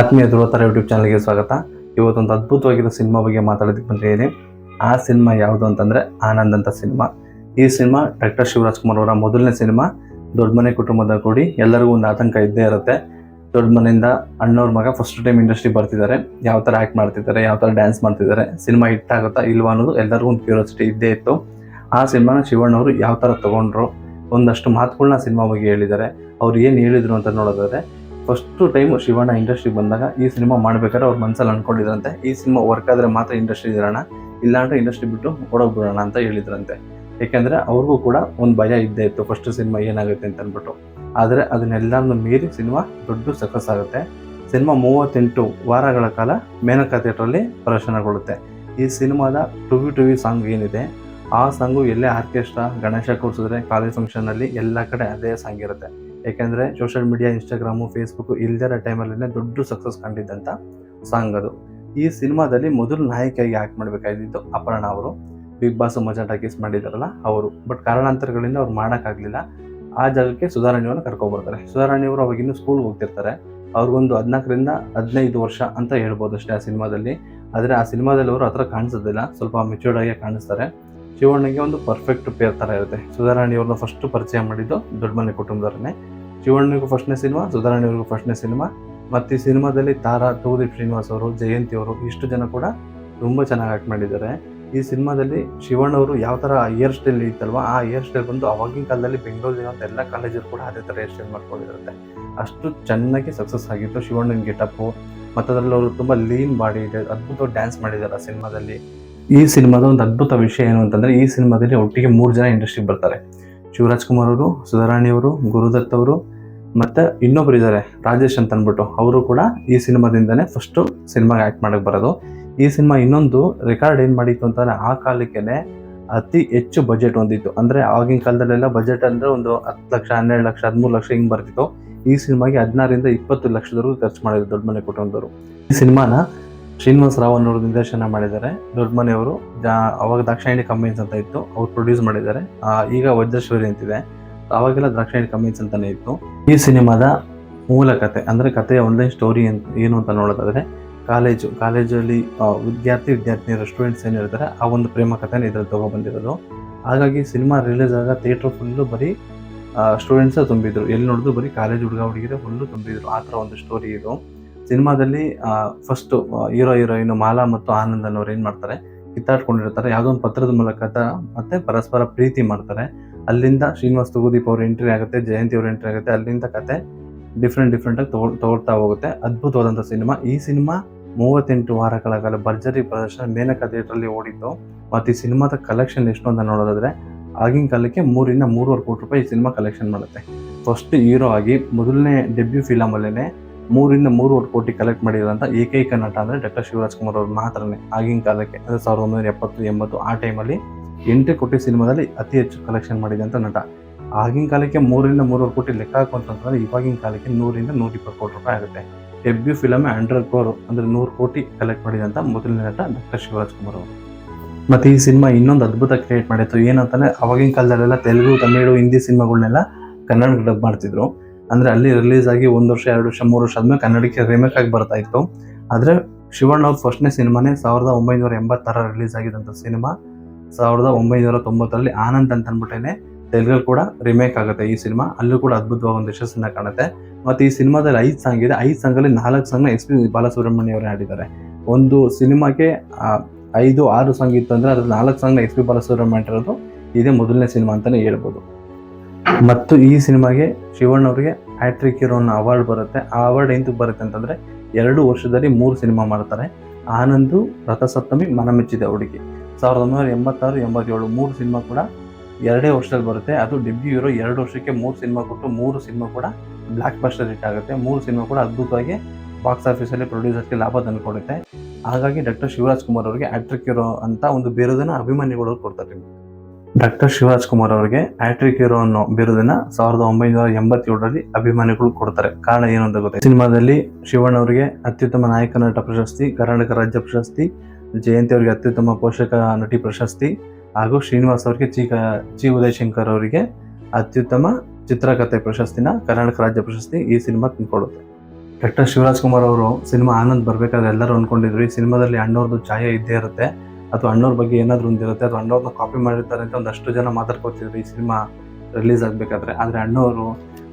ಆತ್ಮೀಯ ಧ್ರುವತರ ಯೂಟ್ಯೂಬ್ ಚಾನಲ್ಗೆ ಸ್ವಾಗತ. ಇವತ್ತೊಂದು ಅದ್ಭುತವಾಗಿರೋ ಸಿನಿಮಾ ಬಗ್ಗೆ ಮಾತಾಡೋದಕ್ಕೆ ಬಂದಿದ್ದೀನಿ. ಆ ಸಿನಿಮಾ ಯಾವುದು ಅಂತಂದರೆ ಆನಂದ್ ಅಂತ ಸಿನಿಮಾ. ಈ ಸಿನಿಮಾ ಡಾಕ್ಟರ್ ಶಿವರಾಜ್ ಕುಮಾರ್ ಅವರ ಮೊದಲನೇ ಸಿನಿಮಾ. ದೊಡ್ಡ ಮನೆ ಕುಟುಂಬದ ಕೂಡಿ, ಎಲ್ಲರಿಗೂ ಒಂದು ಆತಂಕ ಇದ್ದೇ ಇರುತ್ತೆ. ದೊಡ್ಡ ಮನೆಯಿಂದ ಅಣ್ಣವ್ರ ಮಗ ಫಸ್ಟ್ ಟೈಮ್ ಇಂಡಸ್ಟ್ರಿ ಬರ್ತಿದ್ದಾರೆ. ಯಾವ ಥರ ಆ್ಯಕ್ಟ್ ಮಾಡ್ತಿದ್ದಾರೆ, ಯಾವ ಥರ ಡ್ಯಾನ್ಸ್ ಮಾಡ್ತಿದ್ದಾರೆ, ಸಿನಿಮಾ ಹಿಟ್ ಆಗುತ್ತಾ ಇಲ್ವಾ ಅನ್ನೋದು ಎಲ್ಲರಿಗೂ ಒಂದು ಕ್ಯೂರಿಯಾಸಿಟಿ ಇದ್ದೇ ಇತ್ತು. ಆ ಸಿನಿಮಾನ ಶಿವಣ್ಣವರು ಯಾವ ಥರ ತೊಗೊಂಡ್ರು, ಒಂದಷ್ಟು ಮಾತುಗಳನ್ನ ಸಿನಿಮಾ ಬಗ್ಗೆ ಹೇಳಿದ್ದಾರೆ. ಅವ್ರು ಏನು ಹೇಳಿದರು ಅಂತ ನೋಡೋದಾದ್ರೆ ಫಸ್ಟು ಟೈಮ್ ಶಿವಣ್ಣ ಇಂಡಸ್ಟ್ರಿಗೆ ಬಂದಾಗ ಈ ಸಿನಿಮಾ ಮಾಡ್ಬೇಕಾದ್ರೆ ಅವ್ರ ಮನಸ್ಸಲ್ಲಿ ಅನ್ಕೊಂಡಿದ್ರಂತೆ. ಈ ಸಿನಿಮಾ ವರ್ಕ್ ಆದರೆ ಮಾತ್ರ ಇಂಡಸ್ಟ್ರಿ ಇರೋಣ, ಇಲ್ಲಾಂದ್ರೆ ಇಂಡಸ್ಟ್ರಿ ಬಿಟ್ಟು ಬಿಡೋಣ ಅಂತ ಹೇಳಿದ್ರಂತೆ. ಏಕೆಂದರೆ ಅವ್ರಿಗೂ ಕೂಡ ಒಂದು ಭಯ ಇದ್ದೇ ಇತ್ತು ಫಸ್ಟ್ ಸಿನಿಮಾ ಏನಾಗುತ್ತೆ ಅಂತ ಅಂದ್ಬಿಟ್ಟು ಆದರೆ ಅದನ್ನೆಲ್ಲನೂ ಮೀರಿ ಸಿನಿಮಾ ದೊಡ್ಡ ಸಕ್ಸಸ್ ಆಗುತ್ತೆ. ಸಿನಿಮಾ ಮೂವತ್ತೆಂಟು ವಾರಗಳ ಕಾಲ ಮೇನಕಾ ಥಿಯೇಟ್ರಲ್ಲಿ ಪ್ರದರ್ಶನಗೊಳ್ಳುತ್ತೆ. ಈ ಸಿನಿಮಾದ ಟು ವಿ ಟು ವಿ ಸಾಂಗ್ ಏನಿದೆ, ಆ ಸಾಂಗು ಎಲ್ಲೇ ಆರ್ಕೆಸ್ಟ್ರಾ, ಗಣೇಶ ಕೂರಿಸಿದ್ರೆ ಕಾಲೇಜ್ ಫಂಕ್ಷನಲ್ಲಿ ಎಲ್ಲ ಕಡೆ ಅದೇ ಸಾಂಗ್ ಇರುತ್ತೆ. ಯಾಕೆಂದರೆ ಸೋಷಿಯಲ್ ಮೀಡಿಯಾ ಇನ್ಸ್ಟಾಗ್ರಾಮು ಫೇಸ್ಬುಕ್ಕು ಇಲ್ದಿರೋ ಟೈಮಲ್ಲೇ ದೊಡ್ಡ ಸಕ್ಸಸ್ ಕಂಡಿದ್ದಂಥ ಸಾಂಗ್ ಅದು. ಈ ಸಿನಿಮಾದಲ್ಲಿ ಮೊದಲು ನಾಯಕಿಯಾಗಿ ಆ್ಯಕ್ಟ್ ಮಾಡಬೇಕಾಗಿದ್ದು ಅಪರ್ಣ ಅವರು. ಬಿಗ್ ಬಾಸ್ ಮಜಾ ಟಾಕೀಸ್ ಮಾಡಿದಾರಲ್ಲ ಅವರು. ಬಟ್ ಕಾರಣಾಂತರಗಳಿಂದ ಅವ್ರು ಮಾಡೋಕ್ಕಾಗಲಿಲ್ಲ. ಆ ಜಾಗಕ್ಕೆ ಸುಧಾರಾಣಿಯವ್ರನ್ನ ಕರ್ಕೊಬರ್ತಾರೆ ಸುಧಾರಾಣಿಯವರು ಅವಾಗಿನ್ನೂ ಸ್ಕೂಲ್ಗೆ ಹೋಗ್ತಿರ್ತಾರೆ. ಅವ್ರಿಗೊಂದು ಹದಿನಾಲ್ಕರಿಂದ ಹದಿನೈದು ವರ್ಷ ಅಂತ ಹೇಳ್ಬೋದು ಅಷ್ಟೇ ಆ ಸಿನಿಮಾದಲ್ಲಿ. ಆದರೆ ಆ ಸಿನಿಮಾದಲ್ಲಿ ಅವರು ಹತ್ರ ಕಾಣಿಸೋದಿಲ್ಲ. ಸ್ವಲ್ಪ ಮೆಚೂರ್ಡ್ ಆಗಿ ಕಾಣಿಸ್ತಾರೆ. ಶಿವಣ್ಣಗೆ ಒಂದು ಪರ್ಫೆಕ್ಟ್ ಪೇರ್ ಥರ ಇರುತ್ತೆ. ಸುಧಾರಾಣಿಯವ್ರನ್ನ ಫಸ್ಟ್ ಪರಿಚಯ ಮಾಡಿದ್ದು ದೊಡ್ಡ ಮನೆ ಕುಟುಂಬದವರನ್ನೇ. ಶಿವಣ್ಣನಿಗೂ ಫಸ್ಟ್ನೇ ಸಿನಿಮಾ, ಸುಧಾರಾಣಿಯವ್ರಿಗೂ ಫಸ್ಟ್ನೇ ಸಿನಿಮಾ. ಮತ್ತು ಈ ಸಿನಿಮಾದಲ್ಲಿ ತಾರಾ ತೂದೀಪ್ ಶ್ರೀನಿವಾಸ್ ಅವರು, ಜಯಂತಿ ಅವರು ಇಷ್ಟು ಜನ ಕೂಡ ತುಂಬ ಚೆನ್ನಾಗಿ ಆ್ಯಕ್ಟ್ ಮಾಡಿದ್ದಾರೆ. ಈ ಸಿನಿಮಾದಲ್ಲಿ ಶಿವಣ್ಣ ಅವರು ಯಾವ ಥರ ಹೇರ್ ಸ್ಟೈಲ್ ಇತ್ತಲ್ವ, ಆ ಹೇರ್ ಸ್ಟೈಲ್ ಬಂದು ಅವಾಗಿನ ಕಾಲದಲ್ಲಿ ಬೆಂಗಳೂರಿನ ಎಲ್ಲ ಕಾಲೇಜಲ್ಲಿ ಕೂಡ ಅದೇ ಥರ ಹೇರ್ ಸ್ಟೈಲ್ ಮಾಡ್ಕೊಂಡಿರುತ್ತೆ. ಅಷ್ಟು ಚೆನ್ನಾಗಿ ಸಕ್ಸಸ್ ಆಗಿತ್ತು ಶಿವಣ್ಣನ ಗೆಟಪ್ಪು ಮತ್ತು ಅದರಲ್ಲಿ ಅವರು ತುಂಬ ಲೀನ್ ಬಾಡಿ ಇದೆ ಅದ್ಭುತ ಡ್ಯಾನ್ಸ್ ಮಾಡಿದ್ದಾರೆ ಆ ಸಿನಿಮಾದಲ್ಲಿ. ಈ ಸಿನಿಮಾದ ಒಂದು ಅದ್ಭುತ ವಿಷಯ ಏನು ಅಂತಂದರೆ ಈ ಸಿನಿಮಾದಲ್ಲಿ ಒಟ್ಟಿಗೆ ಮೂರು ಜನ ಇಂಡಸ್ಟ್ರಿಗೆ ಬರ್ತಾರೆ. ಶಿವರಾಜ್ ಕುಮಾರ್ ಅವರು, ಸುಧಾರಾಣಿ ಅವರು, ಗುರುದತ್ ಅವರು ಮತ್ತು ಇನ್ನೊಬ್ರು ಇದ್ದಾರೆ ರಾಜೇಶ್ ಅಂತ ಅಂದ್ಬಿಟ್ಟು. ಅವರು ಕೂಡ ಈ ಸಿನಿಮಾದಿಂದನೇ ಫಸ್ಟು ಸಿನಿಮಾಗೆ ಆ್ಯಕ್ಟ್ ಮಾಡೋಕ್ಕೆ ಬರೋದು. ಈ ಸಿನಿಮಾ ಇನ್ನೊಂದು ರೆಕಾರ್ಡ್ ಏನು ಮಾಡಿತ್ತು ಅಂತಂದರೆ ಆ ಕಾಲಕ್ಕೆ ಅತಿ ಹೆಚ್ಚು ಬಜೆಟ್ ಹೊಂದಿತ್ತು. ಅಂದರೆ ಆಗಿನ ಕಾಲದಲ್ಲೆಲ್ಲ ಬಜೆಟ್ ಅಂದರೆ ಒಂದು ಹತ್ತು ಲಕ್ಷ, ಹನ್ನೆರಡು ಲಕ್ಷ, ಹದಿಮೂರು ಲಕ್ಷ ಹಿಂಗೆ ಬರ್ತಿತ್ತು. ಈ ಸಿನಿಮಾಗೆ ಹದಿನಾರರಿಂದ ಇಪ್ಪತ್ತು ಲಕ್ಷದವರೆಗೂ ಖರ್ಚು ಮಾಡಿದ್ರು ದೊಡ್ಡ ಮನೆ ಕುಟುಂಬದವರು. ಈ ಸಿನಿಮಾನ ಶ್ರೀನಿವಾಸ್ ರಾವ್ ಅನ್ನೋರು ನಿರ್ದೇಶನ ಮಾಡಿದ್ದಾರೆ. ದೊಡ್ಡ ಮನೆಯವರು ಜಾ- ಅವಾಗ ದಾಕ್ಷಾಯಣಿ ಕಂಪನೀಸ್ ಅಂತ ಇತ್ತು, ಅವ್ರು ಪ್ರೊಡ್ಯೂಸ್ ಮಾಡಿದ್ದಾರೆ. ಈಗ ವಜ್ರೇಶ್ವರಿ ಅಂತಿದೆ. ಅವಾಗೆಲ್ಲ ದ್ರಾಕ್ಷಾಯಣಿ ಕಂಪನೀಸ್ ಅಂತಾನೆ ಇತ್ತು. ಈ ಸಿನಿಮಾದ ಮೂಲ ಕತೆ, ಅಂದರೆ ಕಥೆಯ ಒಂದೇ ಸ್ಟೋರಿ ಏನು ಅಂತ ನೋಡೋದಾದರೆ, ಕಾಲೇಜು, ಕಾಲೇಜಲ್ಲಿ ವಿದ್ಯಾರ್ಥಿ, ವಿದ್ಯಾರ್ಥಿನಿಯರು ಸ್ಟೂಡೆಂಟ್ಸ್ ಏನಿರ್ತಾರೆ ಆ ಒಂದು ಪ್ರೇಮ ಕಥೆನ ಇದ್ರಲ್ಲಿ ತಗೊಬಂದಿರೋದು ಹಾಗಾಗಿ ಸಿನಿಮಾ ರಿಲೀಸ್ ಆಗ ಥಿಯೇಟ್ರ್ ಫುಲ್ಲು ಬರೀ ಸ್ಟೂಡೆಂಟ್ಸೇ ತುಂಬಿದ್ರು. ಎಲ್ಲಿ ನೋಡಿದ್ರು ಬರೀ ಕಾಲೇಜ್ ಹುಡುಗ, ಹುಡುಗಿರೇ ಫುಲ್ಲು ತುಂಬಿದ್ರು. ಆ ಥರ ಒಂದು ಸ್ಟೋರಿ ಇದು. ಸಿನಿಮಾದಲ್ಲಿ ಫಸ್ಟು ಹೀರೋ, ಹೀರೋಯಿನ್ ಮಾಲಾ ಮತ್ತು ಆನಂದ್ ಅನ್ನೋರು ಏನು ಮಾಡ್ತಾರೆ, ಕಿತ್ತಾಡ್ಕೊಂಡಿರ್ತಾರೆ. ಯಾವುದೋ ಒಂದು ಪತ್ರದ ಮೂಲಕ ತ- ಮತ್ತೆ ಪರಸ್ಪರ ಪ್ರೀತಿ ಮಾಡ್ತಾರೆ. ಅಲ್ಲಿಂದ ಶ್ರೀನಿವಾಸ್ ತುಗುದೀಪ್ ಅವ್ರ ಎಂಟ್ರಿ ಆಗುತ್ತೆ, ಜಯಂತಿ ಅವ್ರ ಎಂಟ್ರಿ ಆಗುತ್ತೆ. ಅಲ್ಲಿಂದ ಕತೆ ಡಿಫ್ರೆಂಟ್ ಡಿಫ್ರೆಂಟಾಗಿ ತಗೊ ತಗೊಳ್ತಾ ಹೋಗುತ್ತೆ. ಅದ್ಭುತವಾದಂಥ ಸಿನಿಮಾ. ಈ ಸಿನಿಮಾ ಮೂವತ್ತೆಂಟು ವಾರಗಳ ಕಾಲ ಭರ್ಜರಿ ಪ್ರದರ್ಶನ ಮೇನಕ ಥಿಯೇಟ್ರಲ್ಲಿ ಓಡಿತ್ತು. ಮತ್ತು ಈ ಸಿನಿಮಾದ ಕಲೆಕ್ಷನ್ ಎಷ್ಟು ಅಂತ ನೋಡೋದಾದರೆ, ಆಗಿನ ಕಾಲಕ್ಕೆ ಮೂರಿಂದ ಮೂರುವರೆ ಕೋಟಿ ರೂಪಾಯಿ ಈ ಸಿನಿಮಾ ಕಲೆಕ್ಷನ್ ಮಾಡುತ್ತೆ. ಫಸ್ಟ್ ಹೀರೋ ಆಗಿ ಮೊದಲನೇ ಡೆಬ್ಯೂ ಫಿಲಮಲ್ಲೇ ಮೂರಿಂದ ಮೂರುವರೆ ಕೋಟಿ ಕಲೆಕ್ಟ್ ಮಾಡಿರೋಂಥ ಏಕೈಕ ನಟ ಅಂದರೆ ಡಾಕ್ಟರ್ ಶಿವರಾಜ್ ಕುಮಾರ್ ಅವ್ರು ಮಾತ್ರನೇ ಆಗಿನ ಕಾಲಕ್ಕೆ. ಅಂದರೆ ಸಾವಿರದ ಒಂಬೈನೂರ ಎಪ್ಪತ್ತು, ಎಂಬತ್ತು ಆ ಟೈಮಲ್ಲಿ ಎಂಟು ಕೋಟಿ ಸಿನಿಮಾದಲ್ಲಿ ಅತಿ ಹೆಚ್ಚು ಕಲೆಕ್ಷನ್ ಮಾಡಿದಂಥ ನಟ. ಆಗಿನ ಕಾಲಕ್ಕೆ ಮೂರರಿಂದ ಮೂರುವರೆ ಕೋಟಿ ಲೆಕ್ಕ ಹಾಕುವಂತಂದ್ರೆ ಇವಾಗಿನ ಕಾಲಕ್ಕೆ ನೂರಿಂದ ನೂರ ಇಪ್ಪತ್ತು ಕೋಟಿ ರೂಪಾಯಿ ಆಗುತ್ತೆ. ಡೆಬ್ಯೂ ಫಿಲಮ್ ಹಂಡ್ರೆಡ್ ಕೋರ್ ಅಂದರೆ ನೂರು ಕೋಟಿ ಕಲೆಕ್ಟ್ ಮಾಡಿದಂಥ ಮೊದಲನೇ ನಟ ಡಾಕ್ಟರ್ ಶಿವರಾಜ್ ಕುಮಾರ್ ಅವರು. ಮತ್ತು ಈ ಸಿನಿಮಾ ಇನ್ನೊಂದು ಅದ್ಭುತ ಕ್ರಿಯೇಟ್ ಮಾಡಿತ್ತು. ಏನಂತಂದರೆ ಅವಾಗಿನ ಕಾಲದಲ್ಲೆಲ್ಲ ತೆಲುಗು, ತಮಿಳು, ಹಿಂದಿ ಸಿನಿಮಾಗಳನ್ನೆಲ್ಲ ಕನ್ನಡಕ್ಕೆ ಡಬ್ ಮಾಡ್ತಿದ್ರು. ಅಂದರೆ ಅಲ್ಲಿ ರಿಲೀಸ್ ಆಗಿ ಒಂದು ವರ್ಷ, ಎರಡು ವರ್ಷ, ಮೂರು ವರ್ಷ ಆದಮೇಲೆ ಕನ್ನಡಕ್ಕೆ ರಿಮೇಕ್ ಆಗಿ ಬರ್ತಾ ಇತ್ತು. ಆದರೆ ಶಿವಣ್ಣ ಅವ್ರ ಫಸ್ಟ್ನೇ ಸಿನಿಮಾನೇ ಸಾವಿರದ ಒಂಬೈನೂರ ಎಂಬತ್ತರ ರಿಲೀಸ್ ಆಗಿದ್ದಂಥ ಸಿನಿಮಾ. ಸಾವಿರದ ಒಂಬೈನೂರ ತೊಂಬತ್ತರಲ್ಲಿ ಆನಂದ್ ಅಂತ ಅಂದ್ಬಿಟ್ಟೇನೆ ತೆಲುಗಲ್ಲಿ ಕೂಡ ರಿಮೇಕ್ ಆಗುತ್ತೆ ಈ ಸಿನಿಮಾ. ಅಲ್ಲೂ ಕೂಡ ಅದ್ಭುತವಾದ ಒಂದು ಯಶಸ್ಸನ್ನ ಕಾಣುತ್ತೆ. ಮತ್ತು ಈ ಸಿನಿಮಾದಲ್ಲಿ ಐದು ಸಾಂಗ್ ಇದೆ. ಐದು ಸಾಂಗಲ್ಲಿ ನಾಲ್ಕು ಸಾಂಗ್ನ ಎಸ್ ಪಿ ಬಾಲಸುಬ್ರಹ್ಮಣ್ಯ ಅವರೇ ಹಾಡಿದ್ದಾರೆ. ಒಂದು ಸಿನಿಮಾಗೆ ಐದು, ಆರು ಸಾಂಗ್ ಇತ್ತು ಅಂದರೆ ಅದ್ರಲ್ಲಿ ನಾಲ್ಕು ಸಾಂಗ್ನ ಎಸ್ ಪಿ ಬಾಲಸುಬ್ರಹ್ಮಣ್ಯ ಇರೋದು ಇದೇ ಮೊದಲನೇ ಸಿನಿಮಾ ಅಂತಲೇ ಹೇಳ್ಬೋದು. ಮತ್ತು ಈ ಸಿನಿಮಾಗೆ ಶಿವಣ್ಣ ಅವರಿಗೆ ಹ್ಯಾಟ್ರಿಕ್ ಹೀರೋ ಅನ್ನೋ ಅವಾರ್ಡ್ ಬರುತ್ತೆ. ಆ ಅವಾರ್ಡ್ ಎಂತಕ್ಕೆ ಬರುತ್ತೆ ಅಂತಂದರೆ ಎರಡು ವರ್ಷದಲ್ಲಿ ಮೂರು ಸಿನಿಮಾ ಮಾಡ್ತಾರೆ. ಆನಂದು, ರಥಸಪ್ತಮಿ, ಮನಮೆಚ್ಚಿದ ಹುಡುಗಿ. ಸಾವಿರದ ಒಂಬೈನೂರ ಎಂಬತ್ತಾರು, ಎಂಬತ್ತೇಳು, ಮೂರು ಸಿನಿಮಾ ಕೂಡ ಎರಡೇ ವರ್ಷದಲ್ಲಿ ಬರುತ್ತೆ. ಅದು ಡೆಬ್ಯೂ ಇರೋ ಎರಡು ವರ್ಷಕ್ಕೆ ಮೂರು ಸಿನಿಮಾ ಕೊಟ್ಟು ಮೂರು ಸಿನಿಮಾ ಕೂಡ ಬ್ಲ್ಯಾಕ್ ಬಸ್ಟರ್ ಹಿಟ್ ಆಗುತ್ತೆ. ಮೂರು ಸಿನಿಮಾ ಕೂಡ ಅದ್ಭುತವಾಗಿ ಬಾಕ್ಸ್ ಆಫೀಸಲ್ಲಿ ಪ್ರೊಡ್ಯೂಸರ್ಗೆ ಲಾಭ ತಂದುಕೊಡುತ್ತೆ ಹಾಗಾಗಿ ಡಾಕ್ಟರ್ ಶಿವರಾಜ್ ಕುಮಾರ್ ಅವರಿಗೆ ಹ್ಯಾಟ್ರಿಕ್ ಇರೋ ಅಂತ ಒಂದು ಬೇರೆದನ್ನು ಅಭಿಮಾನಿಗಳು ಕೊಡ್ತಾರೆ ಡಾಕ್ಟರ್ ಶಿವರಾಜ್ ಕುಮಾರ್ ಅವರಿಗೆ ಆಟ್ರಿಕ್ ಹೀರೋ ಅನ್ನೋ ಬಿರುದನ್ನ ಸಾವಿರದ ಒಂಬೈನೂರ ಎಂಬತ್ತೇಳರಲ್ಲಿ ಅಭಿಮಾನಿಗಳು ಕೊಡ್ತಾರೆ. ಕಾರಣ ಏನು ಅಂತ ಗೊತ್ತಿದೆ ಸಿನಿಮಾದಲ್ಲಿ ಶಿವಣ್ಣ ಅವರಿಗೆ ಅತ್ಯುತ್ತಮ ನಾಯಕ ನಟ ಪ್ರಶಸ್ತಿ, ಕರ್ನಾಟಕ ರಾಜ್ಯ ಪ್ರಶಸ್ತಿ, ಜಯಂತಿ ಅವರಿಗೆ ಅತ್ಯುತ್ತಮ ಪೋಷಕ ನಟಿ ಪ್ರಶಸ್ತಿ ಹಾಗೂ ಶ್ರೀನಿವಾಸ್ ಅವರಿಗೆ ಚಿ ಚಿ ಉದಯಶಂಕರ್ ಅವರಿಗೆ ಅತ್ಯುತ್ತಮ ಚಿತ್ರಕಥೆ ಪ್ರಶಸ್ತಿನ ಕರ್ನಾಟಕ ರಾಜ್ಯ ಪ್ರಶಸ್ತಿ ಈ ಸಿನಿಮಾ ತಿನ್ಕೊಡುತ್ತೆ ಡಾಕ್ಟರ್ ಶಿವರಾಜ್ ಕುಮಾರ್ ಅವರು ಸಿನಿಮಾ ಆನಂದ್ ಬರಬೇಕಾದ್ರೆ ಎಲ್ಲರೂ ಅಂದ್ಕೊಂಡಿದ್ರು ಈ ಸಿನಿಮಾದಲ್ಲಿ ಅಣ್ಣವ್ರದ್ದು ಛಾಯೆ ಇದ್ದೇ ಇರುತ್ತೆ. ಅಥವಾ ಅಣ್ಣವ್ರ ಬಗ್ಗೆ ಏನಾದರೂ ಒಂದಿರುತ್ತೆ ಅಥವಾ ಅಣ್ಣವ್ರನ್ನ ಕಾಪಿ ಮಾಡಿರ್ತಾರೆ ಅಂತ ಒಂದಷ್ಟು ಜನ ಮಾತಾಡ್ಕೊತಿದ್ರು ಈ ಸಿನಿಮಾ ರಿಲೀಸ್ ಆಗಬೇಕಾದ್ರೆ. ಆದರೆ ಅಣ್ಣವರು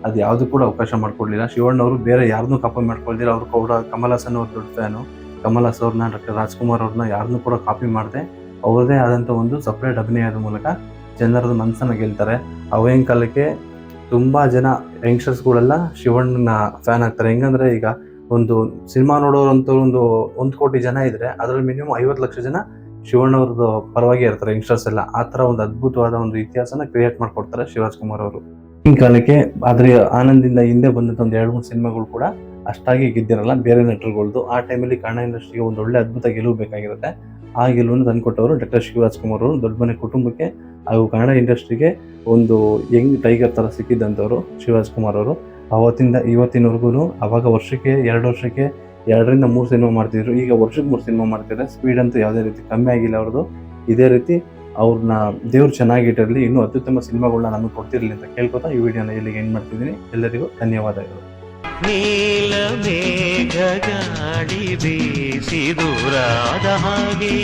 ಅದು ಯಾವುದು ಕೂಡ ಅವಕಾಶ ಮಾಡಿಕೊಡ್ಲಿಲ್ಲ. ಶಿವಣ್ಣವರು ಬೇರೆ ಯಾರನ್ನೂ ಕಾಪಿ ಮಾಡ್ಕೊಳ್ದಿರ ಅವ್ರು ಕೂಡ ಕಮಲ್ ಅವ್ರ ದೊಡ್ಡ ಫ್ಯಾನು ಕಮಲ್ ಹಾಸ್ ಅವ್ರನ್ನ ಡಾಕ್ಟರ್ ರಾಜ್ಕುಮಾರ್ ಅವ್ರನ್ನ ಯಾರನ್ನೂ ಕೂಡ ಕಾಪಿ ಮಾಡದೆ. ಅವ್ರದೇ ಆದಂಥ ಒಂದು ಸಪ್ರೇಟ್ ಅಭಿನಯದ ಮೂಲಕ ಜನರದ ಮನಸ್ಸನ್ನು ಗೆಲ್ತಾರೆ. ಅವಾಗಿನ ಕಾಲಕ್ಕೆ ತುಂಬ ಜನ ಯಂಗ್ಸ್ಟರ್ಸ್ಗಳೆಲ್ಲ ಶಿವಣ್ಣನ ಫ್ಯಾನ್ ಆಗ್ತಾರೆ. ಹೆಂಗಂದ್ರೆ ಈಗ ಒಂದು ಸಿನಿಮಾ ನೋಡೋರಂತ ಒಂದು ಒಂದು ಕೋಟಿ ಜನ ಇದ್ರೆ ಅದರಲ್ಲಿ ಮಿನಿಮಮ್ ಐವತ್ತು ಲಕ್ಷ ಜನ ಶಿವಣ್ಣವ್ರದ್ದು ಪರವಾಗಿ ಇರ್ತಾರೆ ಯಂಗ್ಸ್ಟರ್ಸ್ ಎಲ್ಲ, ಆ ಥರ ಒಂದು ಅದ್ಭುತವಾದ ಒಂದು ಇತಿಹಾಸನ ಕ್ರಿಯೇಟ್ ಮಾಡ್ಕೊಡ್ತಾರೆ ಶಿವರಾಜ್ ಕುಮಾರ್ ಅವರು. ಈ ಕಾಲಕ್ಕೆ ಆದರೆ ಆನಂದಿಂದ ಹಿಂದೆ ಬಂದಂತ ಒಂದು ಎರಡು, ಮೂರು ಸಿನಿಮಾಗಳು ಕೂಡ ಅಷ್ಟಾಗಿ ಗೆದ್ದಿರಲ್ಲ, ಬೇರೆ ನಟರುಗಳ್ದು. ಆ ಟೈಮಲ್ಲಿ ಕನ್ನಡ ಇಂಡಸ್ಟ್ರಿಗೆ ಒಂದು ಒಳ್ಳೆ ಅದ್ಭುತ ಗೆಲುವು ಬೇಕಾಗಿರುತ್ತೆ. ಆ ಗೆಲುವನ್ನು ತಂದುಕೊಟ್ಟವರು ಡಾಕ್ಟರ್ ಶಿವರಾಜ್ ಕುಮಾರ್ ಅವರು, ದೊಡ್ಡ ಮನೆ ಕುಟುಂಬಕ್ಕೆ ಹಾಗೂ ಕನ್ನಡ ಇಂಡಸ್ಟ್ರಿಗೆ ಒಂದು ಯಂಗ್ ಟೈಗರ್ ಥರ ಸಿಕ್ಕಿದ್ದಂಥವ್ರು ಶಿವರಾಜ್ ಕುಮಾರ್ ಅವರು. ಅವತ್ತಿಂದ ಇವತ್ತಿನವರೆಗೂ ಅವಾಗ ವರ್ಷಕ್ಕೆ, ಎರಡು ವರ್ಷಕ್ಕೆ ಎರಡರಿಂದ ಮೂರು ಸಿನಿಮಾ ಮಾಡ್ತಿದ್ರು. ಈಗ ವರ್ಷಕ್ಕೆ ಮೂರು ಸಿನಿಮಾ ಮಾಡ್ತಿದ್ದಾರೆ. ಸ್ಪೀಡ್ ಅಂತೂ ಯಾವುದೇ ರೀತಿ ಕಮ್ಮಿ ಆಗಿಲ್ಲ ಅವ್ರದ್ದು. ಇದೇ ರೀತಿ ಅವ್ರನ್ನ ದೇವ್ರು ಚೆನ್ನಾಗಿಟ್ಟಿರಲಿ ಇನ್ನೂ ಅತ್ಯುತ್ತಮ ಸಿನಿಮಾಗಳನ್ನ ನಮಗೆ ಕೊಡ್ತಿರಲಿ ಅಂತ ಕೇಳ್ಕೊತಾ ಈ ವಿಡಿಯೋನ ಇಲ್ಲಿಗೆ ಏನು ಮಾಡ್ತಿದ್ದೀನಿ. ಎಲ್ಲರಿಗೂ ಧನ್ಯವಾದಗಳು. ನೀಲ ಮೇಘ ಗಾಳಿ ಬೀಸಿ ದೂರಾದ ಹಾಗೆ